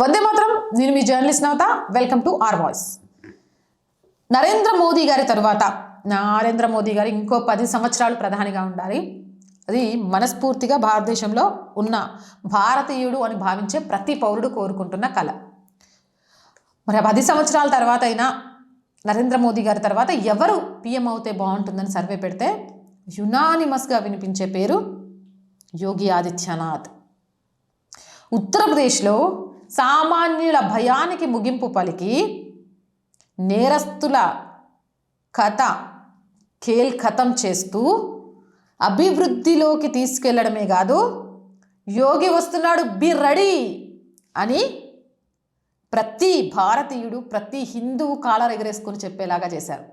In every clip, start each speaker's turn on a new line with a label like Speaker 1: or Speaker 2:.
Speaker 1: వందే మాత్రం. నేను మీ journalist Navata. Welcome to R voice. Narendra Modi గారి తరువాత నరేంద్ర మోదీ గారు ఇంకో పది సంవత్సరాలు ప్రధానిగా ఉండాలి. అది మనస్ఫూర్తిగా భారతదేశంలో ఉన్న భారతీయుడు అని భావించే ప్రతి పౌరుడు కోరుకుంటున్న కళ. మరి పది సంవత్సరాల తర్వాత అయినా నరేంద్ర మోదీ గారి తర్వాత ఎవరు పిఎం అవుతే బాగుంటుందని సర్వే పెడితే యునానిమస్గా వినిపించే పేరు యోగి ఆదిత్యనాథ్. ఉత్తరప్రదేశ్లో సామాన్యుల భయానికి ముగింపు పలికి నేరస్తుల కథ కేల్ ఖతం చేస్తూ అభివృద్ధిలోకి తీసుకెళ్ళడమే కాదు యోగి వస్తున్నాడు బి రెడీ అని ప్రతి భారతీయుడు ప్రతి హిందువు కాలర్ ఎగరేసుకొని చెప్పేలాగా చేశారు.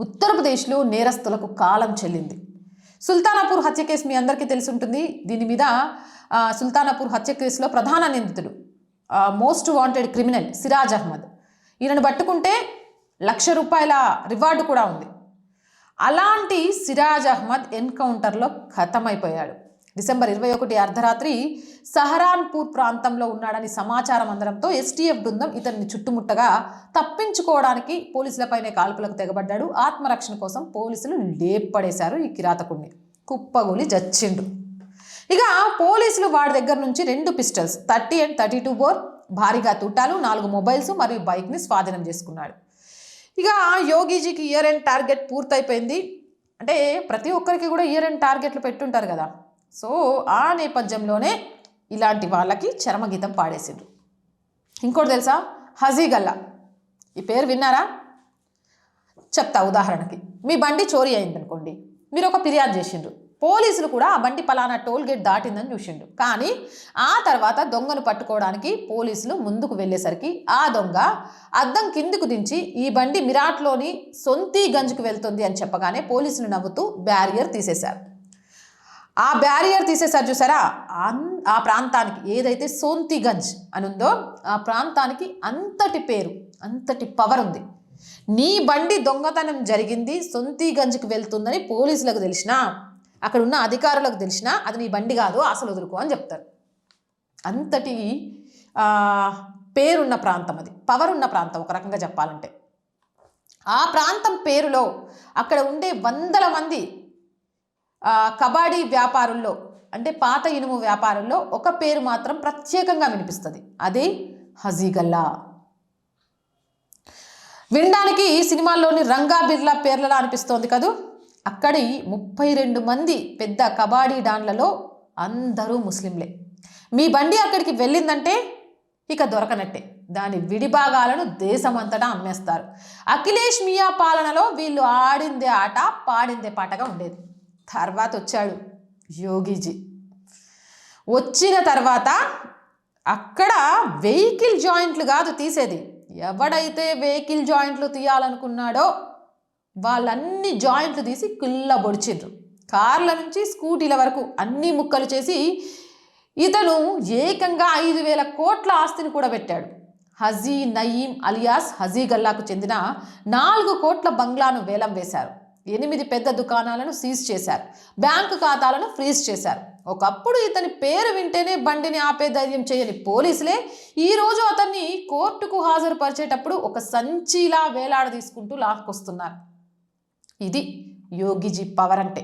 Speaker 1: ఉత్తరప్రదేశ్లో నేరస్తులకు కాలం చెల్లింది. సుల్తానాపూర్ హత్య కేసు మీ అందరికీ తెలిసి ఉంటుంది దీని మీద సుల్తానాపూర్ హత్య కేసులో ప్రధాన నిందితుడు most wanted criminal Siraj Ahmed. ఈయనను పట్టుకుంటే లక్ష రూపాయల రివార్డు కూడా ఉంది. అలాంటి సిరాజ్ అహ్మద్ ఎన్కౌంటర్లో ఖతమైపోయాడు. డిసెంబర్ ఇరవై ఒకటి అర్ధరాత్రి సహరాన్పూర్ ప్రాంతంలో ఉన్నాడని సమాచారం అందడంతో ఎస్టీఎఫ్ బృందం ఇతన్ని చుట్టుముట్టగా తప్పించుకోవడానికి పోలీసులపైనే కాల్పులకు తెగబడ్డాడు. ఆత్మరక్షణ కోసం పోలీసులు లేపడేశారు ఈ కిరాతకుడిని కుప్పగూలి జచ్చిండు ఇక పోలీసులు వాడి దగ్గర నుంచి రెండు pistols thirty and thirty two bore భారీగా తుట్టాలు నాలుగు మొబైల్స్ మరియు బైక్ని స్వాధీనం చేసుకున్నాడు. ఇక యోగీజీకి ఇయర్ ఎండ్ టార్గెట్ పూర్తయిపోయింది. అంటే ప్రతి ఒక్కరికి కూడా ఇయర్ ఎండ్ టార్గెట్లు పెట్టుంటారు కదా. సో ఆ నేపథ్యంలోనే ఇలాంటి వాళ్ళకి చరమగీతం పాడేసిండ్రు. ఇంకోటి తెలుసా? హజీగల్లా ఈ పేరు విన్నారా? చెప్తా ఉదాహరణకి. మీ బండి చోరీ అయింది అనుకోండి మీరు ఒక ఫిర్యాదు చేసిండ్రు. పోలీసులు కూడా ఆ బండి పలానా టోల్ గేట్ దాటిందని చూసిండు కానీ ఆ తర్వాత దొంగను పట్టుకోవడానికి పోలీసులు ముందుకు వెళ్ళేసరికి ఆ దొంగ అద్దం కిందికు దించి ఈ బండి మిరాట్లోని సొంతి గంజుకు వెళ్తుంది అని చెప్పగానే పోలీసులు నవ్వుతూ బ్యారియర్ తీసేశారు. ఆ బ్యారియర్ తీసేసారు చూసారా? అన్- ఆ ప్రాంతానికి ఏదైతే సోంతిగంజ్ అని ఉందో ఆ ప్రాంతానికి అంతటి పేరు అంతటి పవర్ ఉంది. నీ బండి దొంగతనం జరిగింది సొంతిగంజ్కి వెళ్తుందని పోలీసులకు తెలిసినా అక్కడ ఉన్న అధికారులకు తెలిసినా అది నీ బండి కాదు అసలు వదులుకో అని చెప్తారు. అంతటి పేరున్న ప్రాంతం అది పవర్ ఉన్న ప్రాంతం ఒక రకంగా చెప్పాలంటే. ఆ ప్రాంతం పేరులో అక్కడ ఉండే వందల మంది కబాడీ వ్యాపారుల్లో అంటే పాత ఇనుము వ్యాపారంలో ఒక పేరు మాత్రం ప్రత్యేకంగా వినిపిస్తుంది. అది హజీగల్లా. వినడానికి ఈ సినిమాల్లోని రంగా బిర్లా పేర్లలా అనిపిస్తోంది కదూ? అక్కడి ముప్పై రెండు మంది పెద్ద కబాడీ డాన్లలో అందరూ ముస్లింలే. మీ బండి అక్కడికి వెళ్ళిందంటే ఇక దొరకనట్టే. దాని విడిభాగాలను దేశమంతటా అమ్మేస్తారు. అఖిలేష్ మియా పాలనలో వీళ్ళు ఆడిందే ఆట పాడిందే పాటగా ఉండేది. తర్వాత వచ్చాడు యోగిజీ. వచ్చిన తర్వాత అక్కడ వెహికల్ జాయింట్లు కాదు తీసేది. ఎవడైతే వెహికల్ జాయింట్లు తీయాలనుకున్నాడో వాళ్ళన్ని జాయింట్లు తీసి కుల్ల బొడిచిండ్రు కార్ల నుంచి స్కూటీల వరకు అన్ని ముక్కలు చేసి ఇతను ఏకంగా ఐదు వేల కోట్ల ఆస్తిని కూడా పెట్టాడు. హజీ నయీం అలియాస్ హజీ గల్లాకు చెందిన నాలుగు కోట్ల బంగ్లాను వేలం వేశారు. ఎనిమిది పెద్ద దుకాణాలను సీజ్ చేశారు. బ్యాంకు ఖాతాలను ఫ్రీజ్ చేశారు. ఒకప్పుడు ఇతని పేరు వింటేనే బండిని ఆపే ధైర్యం చేయని పోలీసులే ఈరోజు అతన్ని కోర్టుకు హాజరుపరిచేటప్పుడు ఒక సంచిలా వేలాడ తీసుకుంటూ లాక్కొస్తున్నారు. ఇది యోగిజీ పవర్ అంటే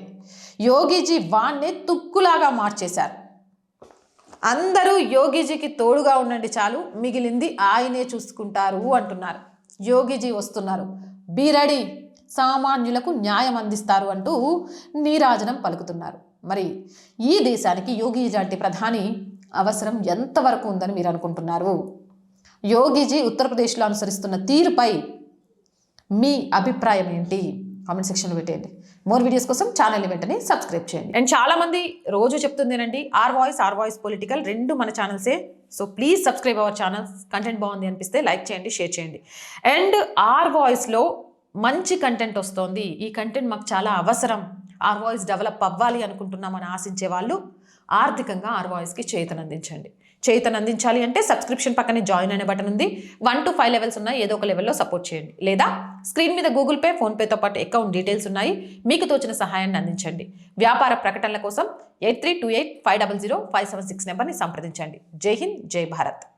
Speaker 1: యోగిజీ వాణ్ణే తుక్కులాగా మార్చేశారు. అందరూ యోగిజీకి తోడుగా ఉండండి చాలు మిగిలింది ఆయనే చూసుకుంటారు అంటున్నారు. యోగిజీ వస్తున్నారు. బీ రెడీ సామాన్యులకు న్యాయం అందిస్తారు అంటూ నీరాజనం పలుకుతున్నారు. మరి ఈ దేశానికి యోగి లాంటి ప్రధాని అవసరం ఎంతవరకు ఉందని మీరు అనుకుంటున్నారు? యోగిజీ ఉత్తరప్రదేశ్లో అనుసరిస్తున్న తీరుపై మీ అభిప్రాయం ఏంటి? కామెంట్ సెక్షన్లో పెట్టేయండి. మోర్ వీడియోస్ కోసం ఛానల్ని వెంటనే సబ్స్క్రైబ్ చేయండి. అండ్ చాలామంది రోజు చెప్తుందేనండి R voice R voice political రెండు మన ఛానల్సే. So please subscribe our channels. Content బాగుంది అనిపిస్తే లైక్ చేయండి షేర్ చేయండి. అండ్ ఆర్ వాయిస్లో మంచి కంటెంట్ వస్తోంది. ఈ కంటెంట్ మాకు చాలా అవసరం. ఆర్ వాయిస్ డెవలప్ అవ్వాలి అనుకుంటున్నామని ఆశించే వాళ్ళు ఆర్థికంగా ఆర్ వాయిస్కి చేతనందించండి. చేతనందించాలి అంటే సబ్స్క్రిప్షన్ పక్కనే జాయిన్ అనే బటన్ ఉంది. వన్ టు ఫైవ్ లెవెల్స్ ఉన్నాయి. ఏదో ఒక లెవెల్లో సపోర్ట్ చేయండి. లేదా స్క్రీన్ మీద గూగుల్ పే ఫోన్పేతో పాటు అకౌంట్ డీటెయిల్స్ ఉన్నాయి. మీకు తోచిన సహాయాన్ని అందించండి. వ్యాపార ప్రకటనల కోసం eight three two eight five double zero five seven six నెంబర్ని సంప్రదించండి. జై హింద్ జై భారత్.